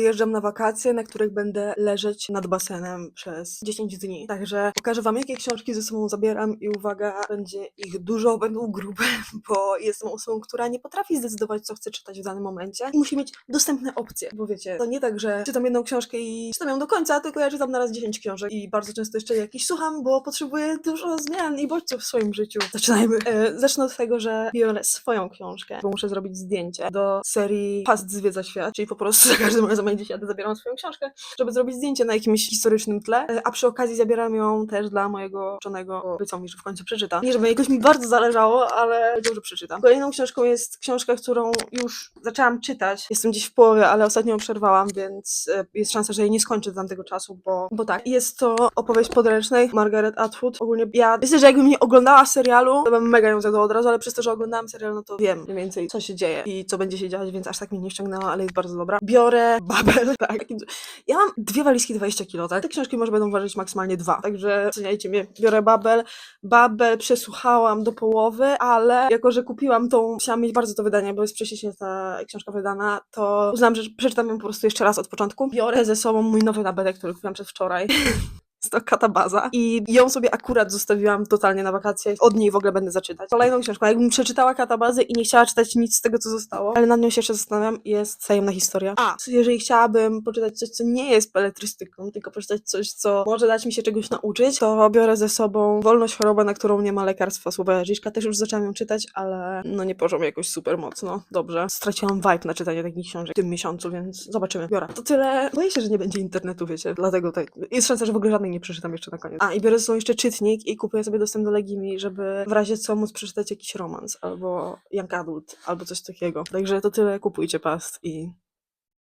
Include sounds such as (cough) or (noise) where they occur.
Wyjeżdżam na wakacje, na których będę leżeć nad basenem przez 10 dni. Także pokażę wam, jakie książki ze sobą zabieram i uwaga, będzie ich dużo, (laughs) będą grube, bo jestem osobą, która nie potrafi zdecydować, co chce czytać w danym momencie i musi mieć dostępne opcje, bo wiecie, to nie tak, że czytam jedną książkę i czytam ją do końca, tylko ja czytam na raz 10 książek i bardzo często jeszcze jakiś słucham, bo potrzebuję dużo zmian i bodźców w swoim życiu. Zaczynajmy. E, zacznę od tego, że biorę swoją książkę, bo muszę zrobić zdjęcie do serii Past zwiedza świat, czyli po prostu za każdym razem jak gdzieś zabieram swoją książkę, żeby zrobić zdjęcie na jakimś historycznym tle, e, a przy okazji zabieram ją też dla mojego uczonego, bo obiecał mi, że w końcu przeczyta. Nie, żeby jakoś mi bardzo zależało, ale wiedział, że przeczytam. Kolejną książką jest książka, którą już zaczęłam czytać. Jestem gdzieś w połowie, ale ostatnio ją przerwałam, więc e, jest szansa, że jej nie skończę do tamtego czasu, bo, bo tak. Jest to opowieść podręcznej Margaret Atwood. Ogólnie ja myślę, że jakbym nie oglądała serialu, to bym mega ją zjadła od razu, ale przez to, że oglądałam serial, no to wiem mniej więcej, co się dzieje i co będzie się dziać, więc aż tak mnie nie ściągnęła, ale jest bardzo dobra. Biorę Babel, (laughs) tak. Ja mam dwie walizki 20 kilo, tak? Te książki może będą ważyć maksymalnie dwa, także oceniajcie mnie. Biorę Babel. Babel przesłuchałam do połowy, ale jako, że kupiłam tą, chciałam mieć bardzo to wydanie, bo jest wcześniej ta książka wydana, to uznałam, że przeczytam ją po prostu jeszcze raz od początku. Biorę ze sobą mój nowy nabetek, który kupiłam przedwczoraj. (laughs) Jest to katabaza i ją sobie akurat zostawiłam totalnie na wakacje. Od niej w ogóle będę zaczynać. Kolejną książką, jakbym przeczytała katabazę i nie chciała czytać nic z tego, co zostało, ale nad nią się jeszcze zastanawiam, jest Tajemna Historia. A, jeżeli chciałabym poczytać coś, co nie jest beletrystyką, tylko przeczytać coś, co może dać mi się czegoś nauczyć, to biorę ze sobą Wolność choroba, na którą nie ma lekarstwa Słowa Jeżyszka. Też już zaczęłam ją czytać, ale no nie poszło mi jakoś super mocno. Dobrze. Straciłam vibe na czytanie takich książek w tym miesiącu, więc zobaczymy. Biorę. To tyle. Boję się, że nie będzie internetu, wiecie, dlatego tak. Jest szansa, że w ogóle żadnej nie przeczytam jeszcze na koniec. A, i biorę ze sobą jeszcze czytnik i kupuję sobie dostęp do Legimi, żeby w razie co móc przeczytać jakiś romans, albo young adult, albo coś takiego. Także to tyle, kupujcie past i